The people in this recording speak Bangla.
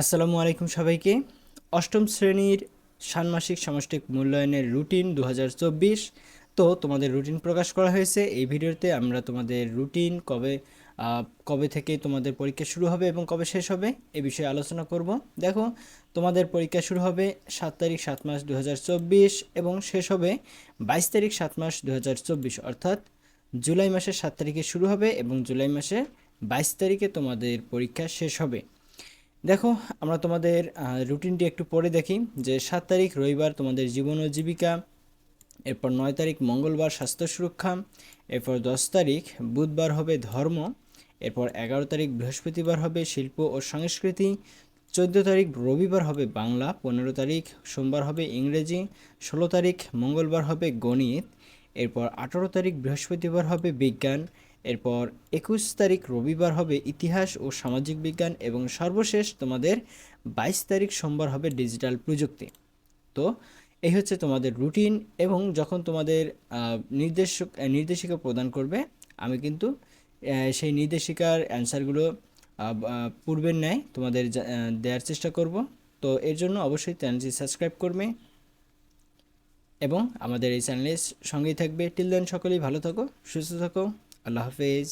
আসসালামু আলাইকুম সবাইকে। অষ্টম শ্রেণির ষান্মাসিক সামষ্টিক মূল্যায়নের রুটিন দু হাজার চব্বিশ। তো তোমাদের রুটিন প্রকাশ করা হয়েছে। এই ভিডিওতে আমরা তোমাদের রুটিন কবে কবে থেকে তোমাদের পরীক্ষা শুরু হবে এবং কবে শেষ হবে এ বিষয়ে আলোচনা করব। দেখো, তোমাদের পরীক্ষা শুরু হবে সাত তারিখ সাত মাস দু হাজার চব্বিশ এবং শেষ হবে বাইশ তারিখ সাত মাস দু হাজার চব্বিশ। অর্থাৎ জুলাই মাসের সাত তারিখে শুরু হবে এবং জুলাই মাসের বাইশ তারিখে তোমাদের পরীক্ষা শেষ হবে। দেখো, আমরা তোমাদের রুটিনটি একটু পরে দেখি যে সাত তারিখ রবিবার তোমাদের জীবন ও জীবিকা, এরপর নয় তারিখ মঙ্গলবার স্বাস্থ্য সুরক্ষা, এরপর দশ তারিখ বুধবার হবে ধর্ম, এরপর এগারো তারিখ বৃহস্পতিবার হবে শিল্প ও সংস্কৃতি, চোদ্দ তারিখ রবিবার হবে বাংলা, পনেরো তারিখ সোমবার হবে ইংরেজি, ষোলো তারিখ মঙ্গলবার হবে গণিত, এরপর আঠারো তারিখ বৃহস্পতিবার হবে বিজ্ঞান এরপর একুশ তারিখ রবিবার হবে ইতিহাস ও সামাজিক বিজ্ঞান এবং সর্বশেষ তোমাদের বাইশ তারিখ সোমবার হবে ডিজিটাল প্রযুক্তি। তো এই হচ্ছে তোমাদের রুটিন এবং যখন তোমাদের নির্দেশক নির্দেশিকা প্রদান করবে, আমি কিন্তু সেই নির্দেশিকার অ্যান্সারগুলো পূর্বের ন্যায় তোমাদের দেওয়ার চেষ্টা করব। তো এর জন্য অবশ্যই চ্যানেলটি সাবস্ক্রাইব করবে এবং আমাদের এই চ্যানেলের সঙ্গেই থাকবে। টিল দেন সকলেই ভালো থাকো, সুস্থ থাকো। আল্লাহ হাফেজ।